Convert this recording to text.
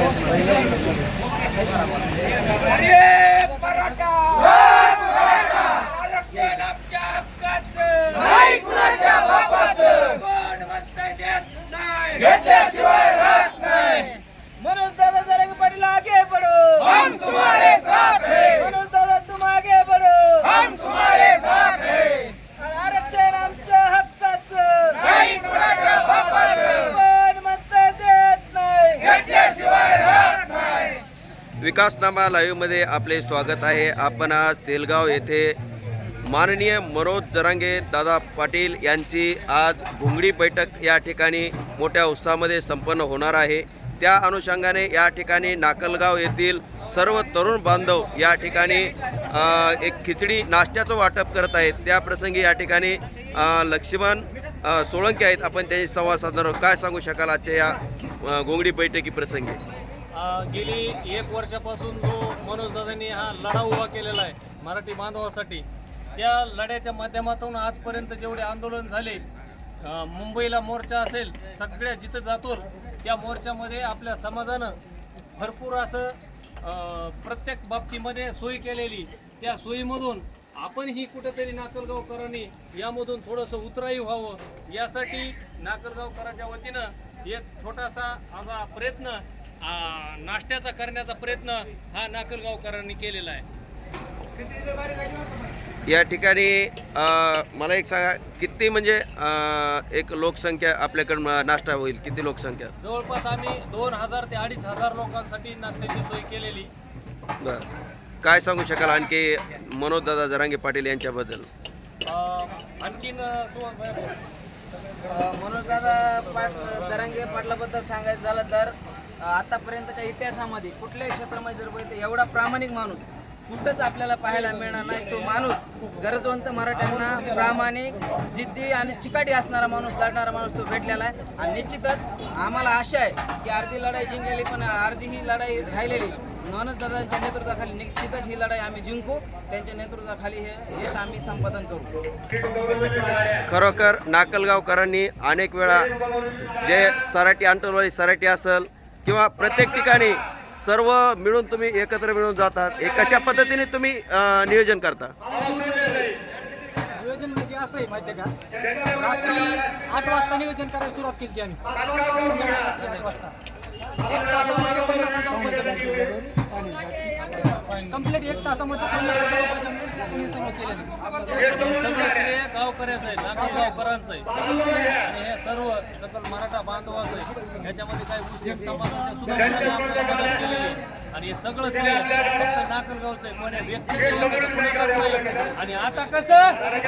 ¿Qué es lo que विकासनामा लाईव्हमध्ये आपले स्वागत आहे. आपण आज तेलगाव येथे माननीय मनोज जरांगे दादा पाटील यांची आज घुंगडी बैठक या ठिकाणी मोठ्या उत्साहामध्ये संपन्न होणार आहे. त्या अनुषंगाने या ठिकाणी नाकलगाव येथील सर्व तरुण बांधव या ठिकाणी एक खिचडी नाश्त्याचं वाटप करत आहेत. त्याप्रसंगी या ठिकाणी लक्ष्मण सोळंकी आहेत. आपण त्यांची संवाद साधणार आहोत. काय सांगू शकाल आजच्या या घोंगडी बैठकी प्रसंगी? गेली एक वर्षापासून जो मनोजदादांनी हा लढा उभा केलेला आहे मराठी बांधवासाठी त्या लढ्याच्या माध्यमातून आजपर्यंत जेवढे आंदोलन झाले मुंबईला मोर्चा असेल सगळ्या जिथं जातो त्या मोर्चामध्ये आपल्या समाजानं भरपूर असं प्रत्येक बाबतीमध्ये सोयी केलेली. त्या सोयीमधून आपणही कुठेतरी नाकलगावकरांनी यामधून थोडंसं उतराई व्हावं. यासाठी नाकलगावकरांच्या वतीनं एक छोटासा असा प्रयत्न नाश्त्याचा करण्याचा प्रयत्न हा नाकलगावकरांनी केलेला आहे. या ठिकाणी अ, मला एक सांगा किती म्हणजे एक लोकसंख्या आपल्याकडं नाश्ता होईल? किती लोकसंख्या? जवळपास आम्ही दोन हजार ते अडीच हजार लोकांसाठी नाश्त्याची सोय केलेली. बर. काय सांगू शकाल आणखी मनोज दादा जरांगे पाटील यांच्याबद्दल? अ, आणखीन अ, सुहास भाई. बोल. मनोज दादा पाट दरांगे पाटलाबद्दल सांगायचं झालं तर आतापर्यंतच्या इतिहासामध्ये कुठल्याही क्षेत्रामध्ये जर बघितलं एवढा प्रामाणिक माणूस कुठंच आपल्याला पाहायला मिळणार नाही. तो माणूस गरजवंत मराठ्यांना प्रामाणिक जिद्दी आणि चिकाटी असणारा माणूस लढणारा माणूस तो भेटलेला आहे. आणि निश्चितच आम्हाला आशा आहे की अर्धी लढाई जिंकलेली पण अर्धी ही लढाई राहिलेली नॉनच दादांच्या नेतृत्वाखाली निश्चितच ही लढाई आम्ही जिंकू. त्यांच्या नेतृत्वाखाली हे यश आम्ही संपादन करू. खरोखर नाकलगावकरांनी अनेक वेळा जे सराटी आंटरवाडी सराटी असेल किंवा प्रत्येक ठिकाणी सर्व मिळून तुम्ही एकत्र मिळून जातात. हे कशा पद्धतीने तुम्ही नियोजन करता? नियोजन म्हणजे असं आहे माहिती आहे का? रात्री आठ वाजता नियोजन करायला सुरुवात केली आम्ही. रात्री आठ वाजता. कंप्लीट एक तासामध्ये सगळं श्रेय गावकऱ्याचं आहे नागपूर गावकऱ्यांचं आहे. आणि हे सर्व सकल मराठा बांधवाचं आहे. ह्याच्यामध्ये काही मुस्लिम समाजाच्या सुद्धा मदत आणि हे सगळं श्रेय फक्त नाकलगावचं आहे. कोणी व्यक्ती आणि आता कसं? अरे